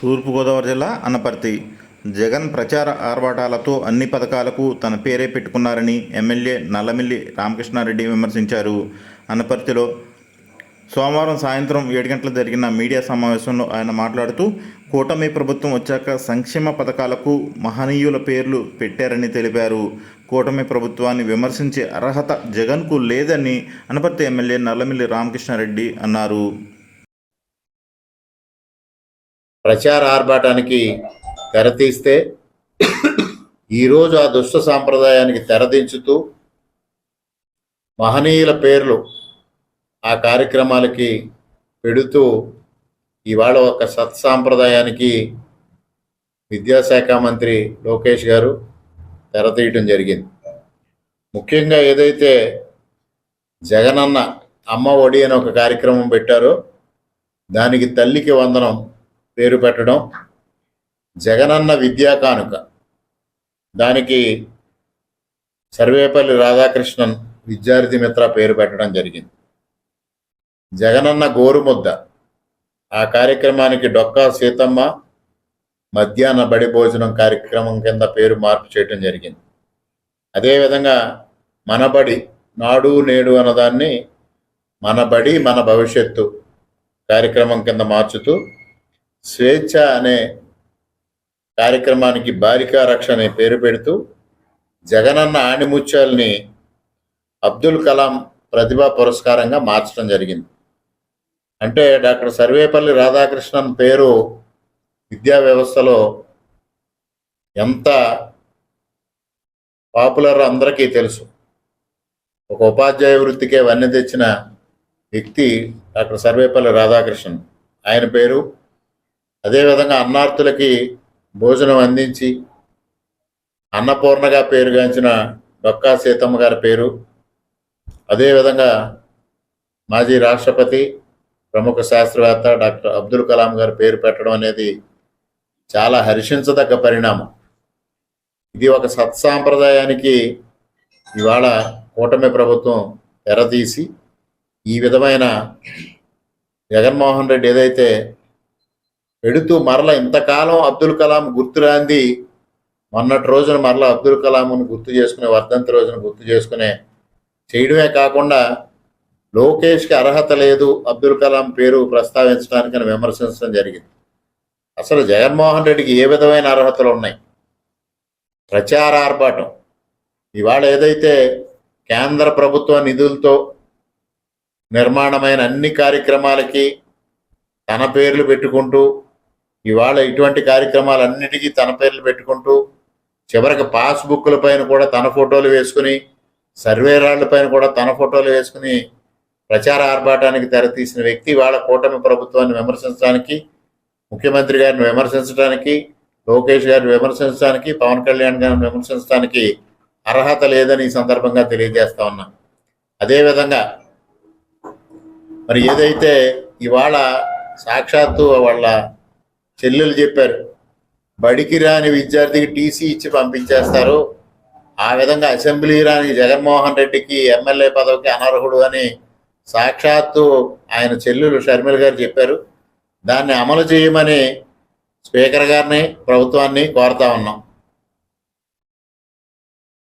తూర్పుగోదావరి జిల్లా అనపర్తి జగన్ ప్రచార ఆర్భాటాలతో అన్ని పథకాలకు తన పేరే పెట్టుకున్నారని ఎమ్మెల్యే నల్లమిల్లి రామకృష్ణారెడ్డి విమర్శించారు. అనపర్తిలో సోమవారం సాయంత్రం ఏడు గంటల జరిగిన మీడియా సమావేశంలో ఆయన మాట్లాడుతూ కూటమి ప్రభుత్వం వచ్చాక సంక్షేమ పథకాలకు మహనీయుల పేర్లు పెట్టారని తెలిపారు. కూటమి ప్రభుత్వాన్ని విమర్శించే అర్హత జగన్కు లేదని అనపర్తి ఎమ్మెల్యే నల్లమిల్లి రామకృష్ణారెడ్డి అన్నారు. ప్రచార ఆర్భాటానికి తెరతీస్తే ఈరోజు ఆ దుష్ట సాంప్రదాయానికి తెరదించుతూ మహనీయుల పేర్లు ఆ కార్యక్రమాలకి పెడుతూ ఇవాళ ఒక సత్సాంప్రదాయానికి విద్యాశాఖ మంత్రి లోకేష్ గారు తెరతీయటం జరిగింది. ముఖ్యంగా ఏదైతే జగనన్న అమ్మ ఒడి అని ఒక కార్యక్రమం పెట్టారో దానికి తల్లికి వందనం పేరు పెట్టడం జగనన్న విద్యా కానుక. దానికి సర్వేపల్లి రాధాకృష్ణన్ విద్యార్థి మిత్ర పేరు పెట్టడం జరిగింది. జగనన్న గోరుముద్ద. ఆ కార్యక్రమానికి డొక్కా సీతమ్మ మధ్యాహ్న బడి భోజనం కార్యక్రమం కింద పేరు మార్పు చేయటం జరిగింది. అదేవిధంగా మనబడి నాడు నేడు అన్నదాన్ని మన బడి మన భవిష్యత్తు కార్యక్రమం కింద మార్చుతూ స్వేచ్ఛ అనే కార్యక్రమానికి బాలికా రక్ష అనే పేరు పెడుతూ జగనన్న ఆణిముత్యాల్ని అబ్దుల్ కలాం ప్రతిభా పురస్కారంగా మార్చడం జరిగింది. అంటే డాక్టర్ సర్వేపల్లి రాధాకృష్ణన్ పేరు విద్యా వ్యవస్థలో ఎంత పాపులర్ అందరికీ తెలుసు. ఒక ఉపాధ్యాయ వృత్తికే వన్నె తెచ్చిన వ్యక్తి డాక్టర్ సర్వేపల్లి రాధాకృష్ణన్. ఆయన పేరు అదేవిధంగా అన్నార్థులకి భోజనం అందించి అన్నపూర్ణగా పేరుగాంచిన డొక్కా సీతమ్మ గారి పేరు. అదేవిధంగా మాజీ రాష్ట్రపతి ప్రముఖ శాస్త్రవేత్త డాక్టర్ అబ్దుల్ కలాం గారి పేరు పెట్టడం అనేది చాలా హర్షించదగ్గ పరిణామం. ఇది ఒక సత్సాంప్రదాయానికి ఇవాళ కూటమి ప్రభుత్వం ఎరదీసి ఈ విధమైన జగన్మోహన్ రెడ్డి ఏదైతే పెడుతూ మరల ఇంతకాలం అబ్దుల్ కలాం గుర్తురాంది. మొన్నటి రోజున మరలా అబ్దుల్ కలాంను గుర్తు చేసుకునే వర్ధంతి రోజున గుర్తు చేసుకునే చేయడమే కాకుండా లోకేష్కి అర్హత లేదు అబ్దుల్ కలాం పేరు ప్రస్తావించడానికి విమర్శించడం జరిగింది. అసలు జగన్మోహన్ రెడ్డికి ఏ విధమైన అర్హతలు ఉన్నాయి? ప్రచార ఆర్భాటం. ఇవాళ ఏదైతే కేంద్ర ప్రభుత్వ నిధులతో నిర్మాణమైన అన్ని కార్యక్రమాలకి తన పేర్లు పెట్టుకుంటూ ఇవాళ ఇటువంటి కార్యక్రమాలన్నిటికీ తన పేర్లు పెట్టుకుంటూ చివరికి పాస్బుక్ల పైన కూడా తన ఫోటోలు వేసుకుని సర్వేరాళ్ళ పైన కూడా తన ఫోటోలు వేసుకుని ప్రచార ఆర్భాటానికి తెరతీసిన వ్యక్తి వాళ్ళ కూటమి ప్రభుత్వాన్ని విమర్శించడానికి ముఖ్యమంత్రి గారిని విమర్శించడానికి లోకేష్ గారిని విమర్శించడానికి పవన్ కళ్యాణ్ గారిని విమర్శించడానికి అర్హత లేదని ఈ సందర్భంగా తెలియజేస్తా ఉన్నా. అదేవిధంగా మరి ఏదైతే ఇవాళ సాక్షాత్తు వాళ్ళ చెల్లెలు చెప్పారు బడికి రాని విద్యార్థికి టీసీ ఇచ్చి పంపించేస్తారు. ఆ విధంగా అసెంబ్లీ రాని జగన్మోహన్ రెడ్డికి ఎమ్మెల్యే పదవికి అనర్హుడు అని సాక్షాత్తు ఆయన చెల్లెలు షర్మిల గారు చెప్పారు. దాన్ని అమలు చేయమని స్పీకర్ గారిని ప్రభుత్వాన్ని కోరుతా ఉన్నాం.